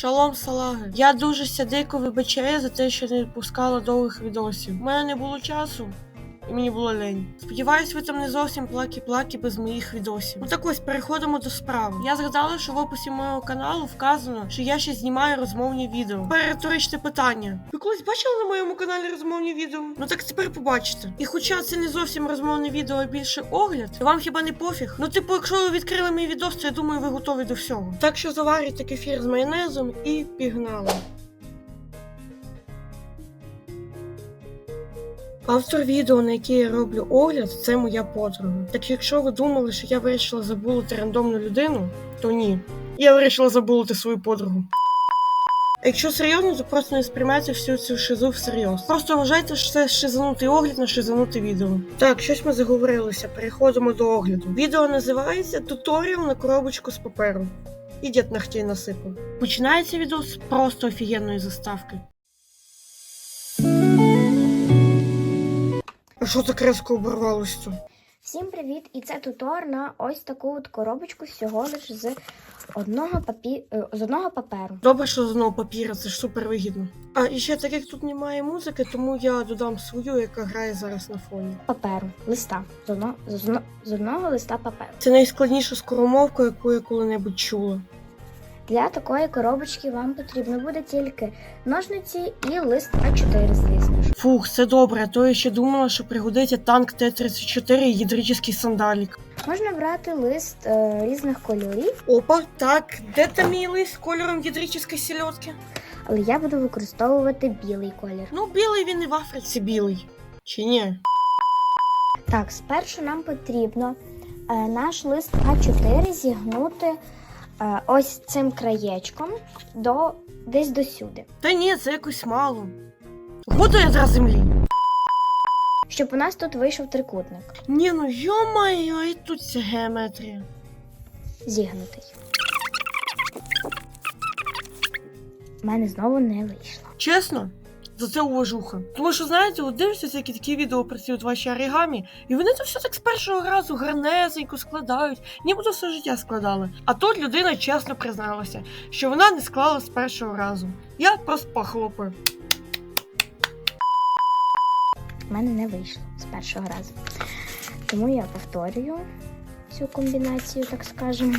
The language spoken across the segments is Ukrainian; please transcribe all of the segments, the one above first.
Шалом салаги. Я дуже сядико вибачаю за те, що не пускала довгих відосів. У мене не було часу. І мені було лень. Сподіваюсь, ви там не зовсім плакі-плакі без моїх відосів. Ну так ось переходимо до справи. Я згадала, що в описі мого каналу вказано, що я ще знімаю розмовні відео. Тепер риторичне питання. Ви колись бачили на моєму каналі розмовні відео? Ну так тепер побачите. І хоча це не зовсім розмовне відео, а більше огляд, то вам хіба не пофіг? Ну, типу, якщо ви відкрили мій відос, то я думаю, ви готові до всього. Так що заварюйте кефір з майонезом і пігнали. Автор відео, на яке я роблю огляд, це моя подруга. Так якщо ви думали, що я вирішила забулити рандомну людину, то ні. Я вирішила забулити свою подругу. Якщо серйозно, то просто не сприймайте всю цю шизу всерйоз. Просто вважайте, що це шизанутий огляд на шизануте відео. Так, щось ми заговорилися. Переходимо до огляду. Відео називається Туторіал на коробочку з паперу. І дід нахтей насипав. Починається відео з просто офігенної заставки. А що так резко оборвалось? Всім привіт! І це тутор на ось таку от коробочку всього лиш з одного папі... е, з одного паперу. Добре, що з одного папіра, це ж супер вигідно. А і ще так як тут немає музики, тому я додам свою, яка грає зараз на фоні. Паперу, листа. З одного, з одно- з одного листа паперу. Це найскладніша скоромовка, яку я коли-небудь чула. Для такої коробочки вам потрібно буде тільки ножниці і лист А4, звісно ж. Фух, це добре, а то я ще думала, що пригодиться танк Т-34 і гідрический сандалік. Можна брати лист е, різних кольорів, Опа, так, де там мій лист з кольором гідрическої сільотки? але я буду використовувати білий колір. Ну, білий він і в Африці білий. Чи ні? Так, спершу нам потрібно е, наш лист А4 зігнути ось цим краєчком до десь до сюди. Та ні, це якось мало. Году ядра землі. щоб у нас тут вийшов трикутник Ні, ну йо-моє, і тут ця геометрія. зігнутий. У мене знову не вийшло. Чесно, за це уважуха. Тому що, знаєте, от дивишся всякі такі відео про ці от ваші оригамі, і вони то все так з першого разу гарнезенько складають, нібито все життя складали. А тут людина чесно призналася, що вона не склала з першого разу. Я просто похлопаю. У мене не вийшло з першого разу. Тому я повторюю цю комбінацію, так скажемо.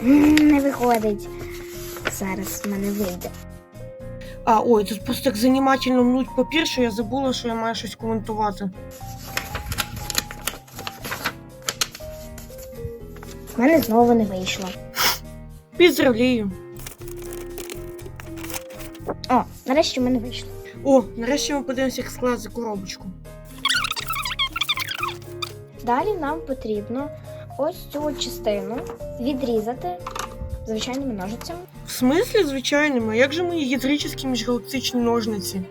Не виходить. Зараз в мене вийде. А ой, тут просто так занімательно мнуть папір, що я забула, що я маю щось коментувати. У мене знову не вийшло. Поздравляю. О, нарешті в мене вийшло. О, нарешті ми подивимося, як скласти коробочку. Далі нам потрібно ось цю частину відрізати звичайними ножицями. В смислі, звичайними, а як же мої гідрическі міжгалактичні ножниці?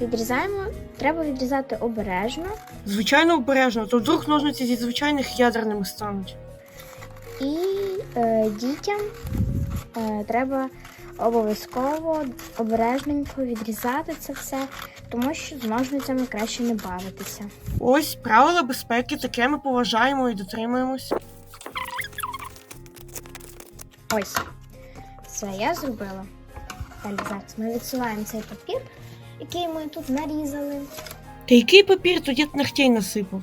Відрізаємо. Треба відрізати обережно. Звичайно обережно, то вдруг ножниці зі звичайних ядерними стануть. І е, дітям е, треба обов'язково обережненько відрізати це все, тому що з ножницями краще не бавитися. Ось правила безпеки, таке ми поважаємо і дотримуємось. Ось. Все, я зробила. Далі зараз ми відсуваємо цей папір, який ми тут нарізали, Та який папір то дід нахтей насипав?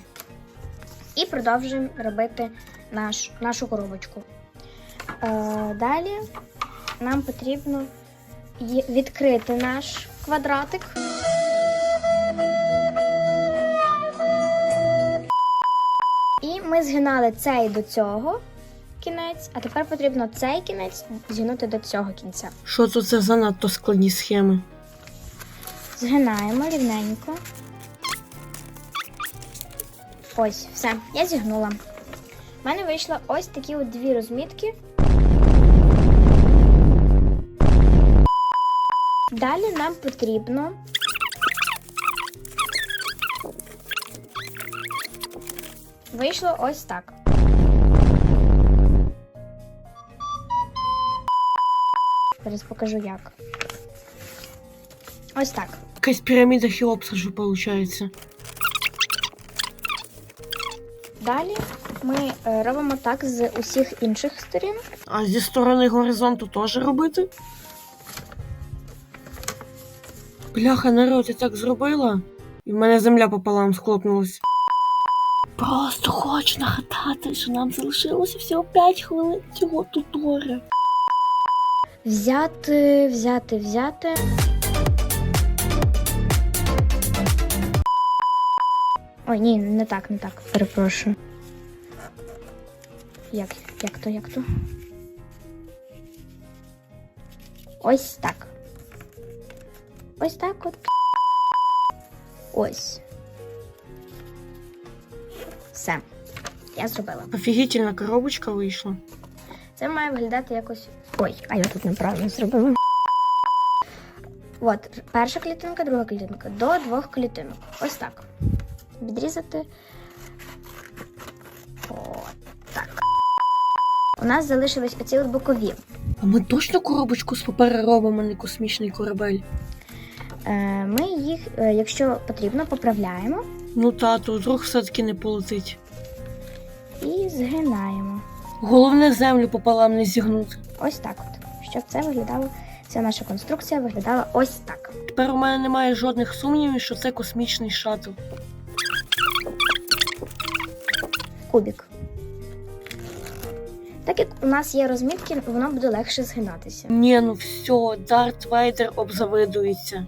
і продовжуємо робити наш, нашу коробочку. Е, далі нам потрібно відкрити наш квадратик. І ми згинали цей до цього кінець, а тепер потрібно цей кінець згинути до цього кінця. Що тут це занадто складні схеми? Згинаємо рівненько. Ось, все, я зігнула. У мене вийшло ось такі от дві розмітки. Далі нам потрібно вийшло ось так. Зараз покажу як. Ось так. Якась піраміда Хеопса вже виходить. Далі ми е, робимо так з усіх інших сторін. А зі сторони горизонту теж робити? Бляха, народ, я так зробила. І в мене земля пополам схлопнулась. Просто хочу нагадати, що нам залишилося всього 5 хвилин цього туторя. Взяти, взяти, взяти. Ой, ні, не так, не так. Перепрошую. Як, як то, як то? Ось так. Ось так от. Ось. Все. Я зробила. Офігітельна коробочка вийшла. Це має виглядати якось. Ой, а я тут неправильно зробила. От, перша клітинка, друга клітинка. До двох клітинок. Ось так. Відрізати. От так. У нас залишились оці от бокові. А ми точно коробочку з паперу робимо, не космічний корабель. Е, Ми їх, е, якщо потрібно, поправляємо Ну тату, вдруг все-таки не полетить. і згинаємо. Головне землю пополам не зігнути. Ось так от. Щоб це виглядало, ця наша конструкція виглядала ось так. Тепер у мене немає жодних сумнівів, що це космічний шаттл. кубик. Так як у нас є розмітки, воно буде легше згинатися. Ні, ну все, Дарт Вейдер обзавидується.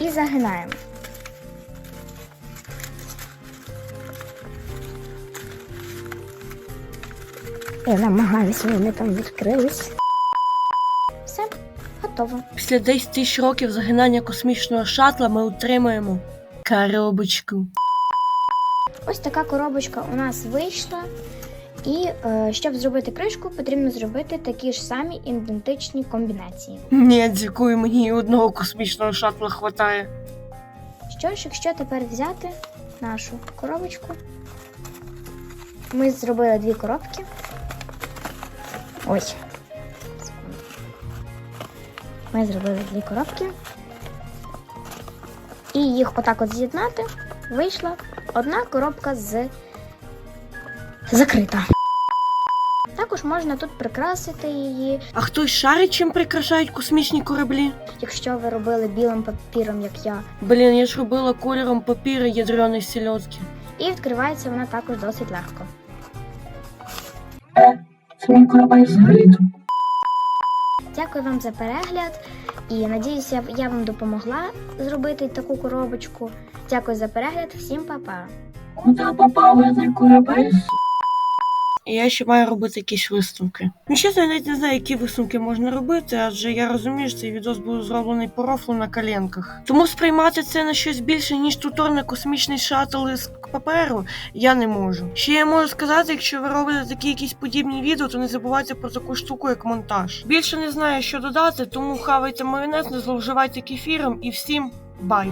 І загинаємо. Я намагаюся, вони там відкрились. Все, готово. Після 10 тисяч років загинання космічного шатла ми отримаємо коробочку. Ось така коробочка у нас вийшла. І е, щоб зробити кришку, потрібно зробити такі ж самі ідентичні комбінації. Ні, дякую, мені одного космічного шатла хватає. Що ж, якщо тепер взяти нашу коробочку, ми зробили дві коробки. Секунду. Ми зробили дві коробки. І їх отак от з'єднати, вийшла одна коробка з закрита. Також можна тут прикрасити її, А хтось шарить, чим прикрашають космічні кораблі? якщо ви робили білим папіром, як я. Блін, я ж робила кольором папіра ядреної сільотки. І відкривається вона також досить легко. Дякую вам за перегляд і надіюся, я вам допомогла зробити таку коробочку. Дякую за перегляд, всім па-па! Куда попав корабель? Я ще маю робити якісь висновки. Ну, чесно, я навіть не знаю, які висновки можна робити, адже я розумію, що цей відос був зроблений по рофлу на коленках. Тому сприймати це на щось більше, ніж тутор на космічний шаттл із паперу, я не можу. Ще я можу сказати, якщо ви робите такі якісь подібні відео, то не забувайте про таку штуку, як монтаж. Більше не знаю, що додати, тому хавайте майонез, не зловживайте кефіром і всім бай!